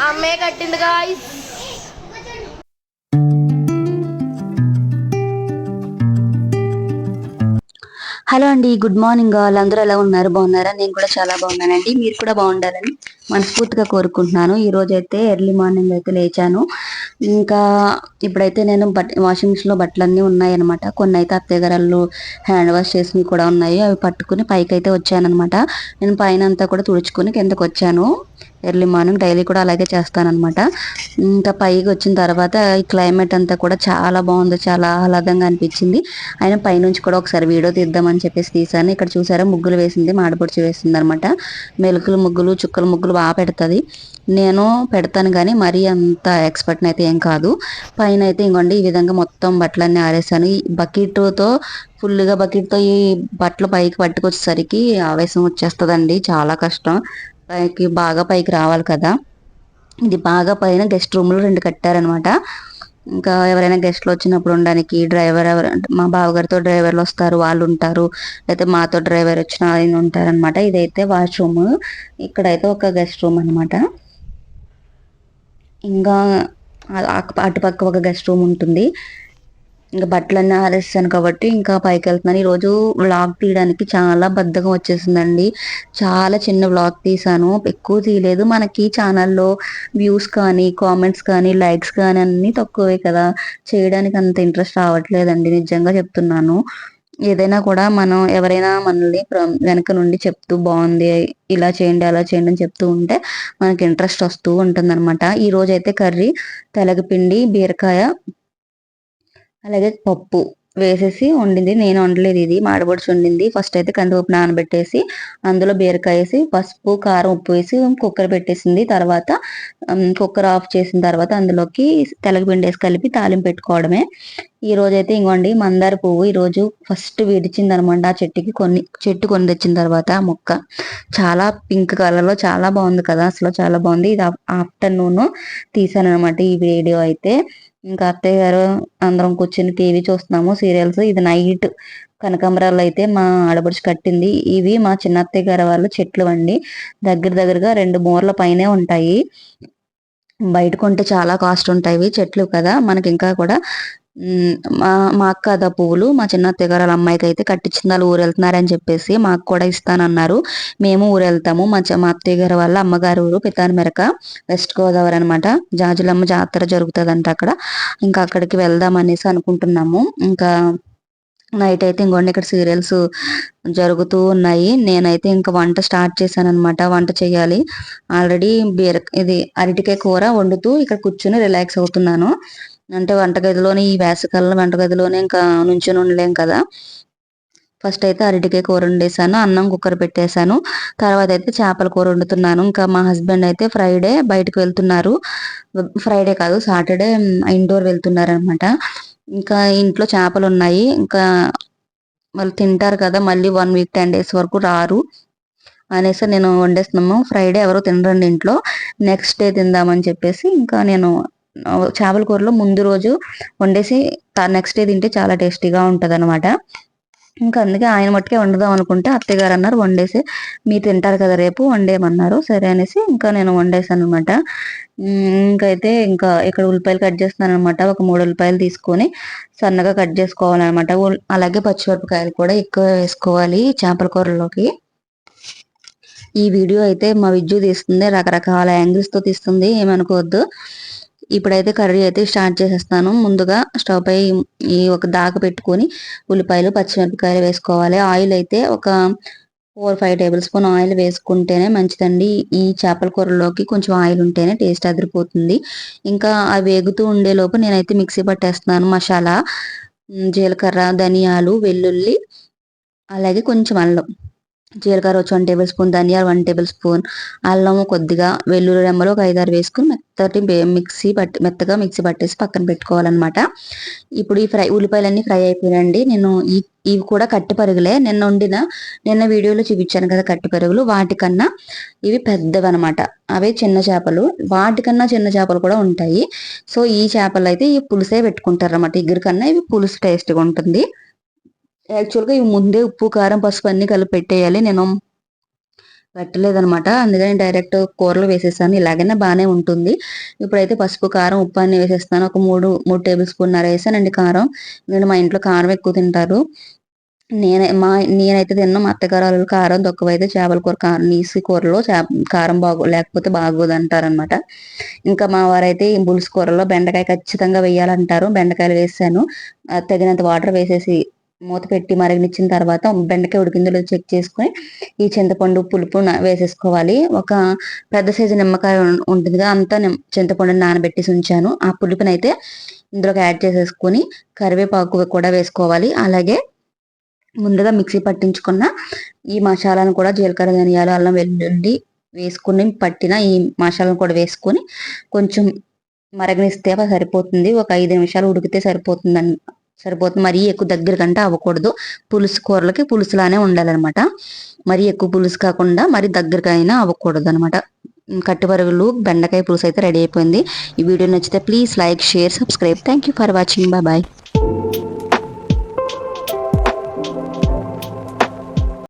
అమ్మే కట్టింది guys hello అండి గుడ్ మార్నింగ్ వాళ్ళందరూ ఎలా ఉన్నారు? బాగున్నారా? నేను కూడా చాలా బాగున్నానండి. మీరు కూడా బాగుండాలని మనస్ఫూర్తిగా కోరుకుంటున్నాను. ఈరోజు అయితే ఎర్లీ మార్నింగ్ అయితే లేచాను. ఇంకా ఇప్పుడైతే నేను బట్ వాషింగ్ మిషన్లో బట్టలన్నీ ఉన్నాయన్నమాట. కొన్ని అయితే అత్తయ్య గారు హ్యాండ్ వాష్ చేసినవి కూడా ఉన్నాయి. అవి పట్టుకుని పైకి అయితే వచ్చానమాట నేను పైన అంతా కూడా తుడుచుకుని కిందకు వచ్చాను ఎర్లీ మార్నింగ్ డైలీ కూడా అలాగే చేస్తానమాట ఇంకా పైకి వచ్చిన తర్వాత ఈ క్లైమేట్ అంతా కూడా చాలా బాగుంది చాలా ఆహ్లాదంగా అనిపించింది. ఆయన పైనుంచి కూడా ఒకసారి వీడియో తీద్దామని చెప్పేసి తీసాను ఇక్కడ చూసారా ముగ్గులు వేసింది మాడపొడిచి వేసింది అనమాట మెలుకులు ముగ్గులు చుక్కల ముగ్గులు బాగా పెడుతుంది. నేను పెడతాను కానీ మరీ అంత ఎక్స్పర్ట్ని అయితే ఏం కాదు. పైన అయితే ఇంకోండి ఈ విధంగా మొత్తం బట్టలన్నీ ఆరేసాను. ఈ బకెట్తో ఫుల్గా బకెట్తో ఈ బట్టలు పైకి పట్టుకొచ్చేసరికి ఆవేశం వచ్చేస్తుందండి చాలా కష్టం. పైకి బాగా పైకి రావాలి కదా. ఇది బాగా పైన గెస్ట్ రూమ్లు రెండు కట్టారనమాట. ఇంకా ఎవరైనా గెస్ట్లు వచ్చినప్పుడు ఉండడానికి డ్రైవర్ ఎవరు మా బావగారితో డ్రైవర్లు వస్తారు వాళ్ళు ఉంటారు. లేకపోతే మాతో డ్రైవర్ వచ్చిన ఆయన ఉంటారనమాట. ఇదైతే వాష్రూమ్. ఇక్కడైతే ఒక గెస్ట్ రూమ్ అనమాట. ఇంకా అటుపక్క ఒక గెస్ట్ రూమ్ ఉంటుంది. ఇంకా బట్టలన్నీ ఆరేస్తాను కాబట్టి ఇంకా పైకి వెళ్తున్నాను ఈరోజు వ్లాగ్ తీయడానికి చాలా బద్ధకం వచ్చేసిందండి. చాలా చిన్న వ్లాగ్ తీసాను ఎక్కువ తీయలేదు. మనకి ఛానల్లో వ్యూస్ కానీ కామెంట్స్ కానీ లైక్స్ కానీ అన్నీ తక్కువే కదా. చేయడానికి అంత ఇంట్రెస్ట్ రావట్లేదండి. నిజంగా చెప్తున్నాను. ఏదైనా కూడా మనం ఎవరైనా మనల్ని వెనక నుండి చెప్తూ బాగుంది ఇలా చేయండి అలా చేయండి అని చెప్తూ ఉంటే మనకి ఇంట్రెస్ట్ వస్తూ ఉంటుంది అనమాట ఈ రోజైతే అయితే కర్రీ తెలగపిండి బీరకాయ అలాగే పప్పు వేసేసి వండింది. నేను వండలేదు ఇది. మాడబొడిచి వండింది. ఫస్ట్ అయితే కందిపప్పు నానబెట్టేసి అందులో బీరకాయ వేసి పసుపు కారం ఉప్పు వేసి కుక్కర్ పెట్టేసింది. తర్వాత కుక్కర్ ఆఫ్ చేసిన తర్వాత అందులోకి తెలగపిండి వేసి కలిపి తాలింపు పెట్టుకోవడమే. ఈ రోజు అయితే ఇంకోండి మందార పువ్వు ఈరోజు ఫస్ట్ విడిచింది అనమాట ఆ చెట్టుకి కొన్ని చెట్టు కొని తెచ్చిన తర్వాత ఆ మొక్క. చాలా పింక్ కలర్లో చాలా బాగుంది కదా. అసలు చాలా బాగుంది. ఇది ఆఫ్టర్నూన్ తీసాను అనమాట ఈ వీడియో అయితే. ఇంకా అత్తయ్య గారు అందరం కూర్చొని టీవీ చూస్తున్నాము సీరియల్స్. ఇది నైట్ కనకాంబరాలు అయితే మా ఆడపడుచు కట్టింది. ఇవి మా చిన్న అత్తయ్య గారి వాళ్ళ చెట్లు అండి. దగ్గర దగ్గరగా రెండు మూరల పైనే ఉంటాయి. బయట కొంటే చాలా కాస్ట్ ఉంటాయి చెట్లు కదా. మనకి ఇంకా కూడా మా మా అక్క అదా పువ్వులు మా చిన్న తెగరాల అమ్మాయికి అయితే కట్టించింది వాళ్ళు ఊరు వెళ్తున్నారని చెప్పేసి మాకు కూడా ఇస్తానన్నారు. మేము ఊరు వెళ్తాము మా మా అత్తయ్య గారి వాళ్ళ అమ్మగారు ఊరు పితాని మెరక వెస్ట్ గోదావరి అనమాట జాజులమ్మ జాతర జరుగుతుందంట అక్కడ. ఇంకా అక్కడికి వెళ్దాం అనేసి అనుకుంటున్నాము. ఇంకా నైట్ అయితే ఇంకొండి ఇక్కడ సీరియల్స్ జరుగుతూ ఉన్నాయి. నేనైతే ఇంకా వంట స్టార్ట్ చేశాను అనమాట వంట చేయాలి. ఆల్రెడీ బీర ఇది అరటికాయ కూర వండుతూ ఇక్కడ కూర్చుని రిలాక్స్ అవుతున్నాను. అంటే వంటగదిలోనే ఈ వేసవికాలంలో వంటగదిలోనే ఇంకా నుంచొని ఉండలేం కదా. ఫస్ట్ అయితే అరటికాయ కూర వండేసాను అన్నం కుక్కర్ పెట్టేశాను తర్వాత అయితే చేపల కూర వండుతున్నాను. ఇంకా మా హస్బెండ్ అయితే ఫ్రైడే బయటకు వెళ్తున్నారు. ఫ్రైడే కాదు సాటర్డే ఇండోర్ వెళ్తున్నారు అనమాట ఇంకా ఇంట్లో చేపలు ఉన్నాయి. ఇంకా వాళ్ళు తింటారు కదా మళ్ళీ వన్ వీక్ టెన్ డేస్ వరకు రారు. అనేసి నేను వండేస్తున్నాము. ఫ్రైడే ఎవరో తినరండి ఇంట్లో. నెక్స్ట్ డే తిందామని చెప్పేసి ఇంకా నేను చేపల కూరలో ముందు రోజు వండేసి నెక్స్ట్ డే తింటే చాలా టేస్టీగా ఉంటుంది అనమాట ఇంకా అందుకే ఆయన మట్టుకే వండుదాం అనుకుంటే అత్తయ్య గారు అన్నారు వండేసి మీరు తింటారు కదా రేపు వండేయమన్నారు. సరే అనేసి ఇంకా నేను వండేసాను అనమాట ఇంకైతే ఇంకా ఇక్కడ ఉల్లిపాయలు కట్ చేస్తున్నాను అనమాట ఒక మూడు ఉల్లిపాయలు తీసుకొని సన్నగా కట్ చేసుకోవాలన్నమాట. అలాగే పచ్చిమిరపకాయలు కూడా ఎక్కువ వేసుకోవాలి చేపల కూరలోకి ఈ వీడియో అయితే మా విద్యు తీస్తుంది రకరకాల యాంగిల్స్తో తీస్తుంది ఏమనుకోవద్దు. ఇప్పుడైతే కర్రీ అయితే స్టార్ట్ చేసేస్తాను. ముందుగా స్టవ్ పై ఈ ఒక దాక పెట్టుకొని ఉల్లిపాయలు పచ్చిమిరపకాయలు వేసుకోవాలి. ఆయిల్ అయితే ఒక four five tablespoon oil వేసుకుంటేనే మంచిదండి. ఈ చేపల కూరలోకి కొంచెం ఆయిల్ ఉంటేనే టేస్ట్ అదిరిపోతుంది. ఇంకా అవి వేగుతూ ఉండేలోపు నేనైతే మిక్సీ పట్టేస్తున్నాను. మసాలా జీలకర్ర ధనియాలు వెల్లుల్లి అలాగే కొంచెం అల్లం. జీలకర్ర వచ్చి వన్ టేబుల్ స్పూన్ ధనియాలు వన్ టేబుల్ స్పూన్ అల్లం కొద్దిగా వెల్లుల్లి రెమ్మలు ఒక ఐదారు వేసుకుని మెత్తటి మిక్సీ పట్టి మెత్తగా మిక్సీ పట్టేసి పక్కన పెట్టుకోవాలన్నమాట. ఇప్పుడు ఈ ఫ్రై ఉల్లిపాయలన్నీ ఫ్రై అయిపోయినండి నేను ఈ ఇవి కూడా కట్టి పరుగులే. నిన్న వండిన నిన్న వీడియోలో చూపించాను కదా కట్టి పరుగులు. వాటికన్నా ఇవి పెద్దవి అనమాట అవే చిన్న చేపలు. వాటికన్నా చిన్న చేపలు కూడా ఉంటాయి. సో ఈ చేపలు అయితే ఈ పులుసే పెట్టుకుంటారు అనమాట ఇగురు కన్నా ఇవి పులుసు టేస్ట్గా ఉంటుంది. యాక్చువల్గా ఇవి ముందే ఉప్పు కారం పసుపు అన్ని కలిపి పెట్టేయాలి. నేను పెట్టలేదనమాట. అందుకని డైరెక్ట్ కూరలు వేసేసాను. ఇలాగైనా బాగానే ఉంటుంది. ఇప్పుడైతే పసుపు కారం ఉప్పు అన్ని వేసేస్తాను. ఒక మూడు మూడు టేబుల్ స్పూన్ వేసానండి కారం. ఎందుకంటే మా ఇంట్లో కారం ఎక్కువ తింటారు. నేను మా నేనైతే తిన్నా మా అత్తగారు కారం తక్కువైతే చేపల కూర కారం నీసి కూరలో కారం బాగో లేకపోతే బాగోదు అంటారనమాట ఇంకా మా వారైతే ఈ పులుసు కూరలో బెండకాయ ఖచ్చితంగా వేయాలంటారు. బెండకాయలు వేసాను. తగినంత వాటర్ వేసేసి మూత పెట్టి మరగనిచ్చిన తర్వాత బెండకాయ ఉడికిందులో చెక్ చేసుకొని ఈ చింతపండు పులుపు వేసేసుకోవాలి. ఒక పెద్ద సైజు నిమ్మకాయ ఉంటుందిగా అంతా చింతపండు నానబెట్టి ఉంచాను. ఆ పులుపునైతే ఇందులోకి యాడ్ చేసేసుకొని కరివేపాకు కూడా వేసుకోవాలి. అలాగే ముందుగా మిక్సీ పట్టించుకున్న ఈ మసాలాను కూడా జీలకర్ర ధనియాలు అల్లం వెల్లుల్లి వేసుకుని పట్టిన ఈ మసాలాను కూడా వేసుకొని కొంచెం మరగనిస్తే సరిపోతుంది. ఒక ఐదు నిమిషాలు ఉడికితే సరిపోతుంది సరిపోతుంది. మరీ ఎక్కువ దగ్గర కంటే అవ్వకూడదు. పులుసు కూరలకి పులుసులానే ఉండాలన్నమాట. మరీ ఎక్కువ పులుసు కాకుండా మరి దగ్గరకైనా అవ్వకూడదు అనమాట కట్టుపరుగులు బెండకాయ పులుసు అయితే రెడీ అయిపోయింది. ఈ వీడియో నచ్చితే please like share subscribe. Thank you for watching bye bye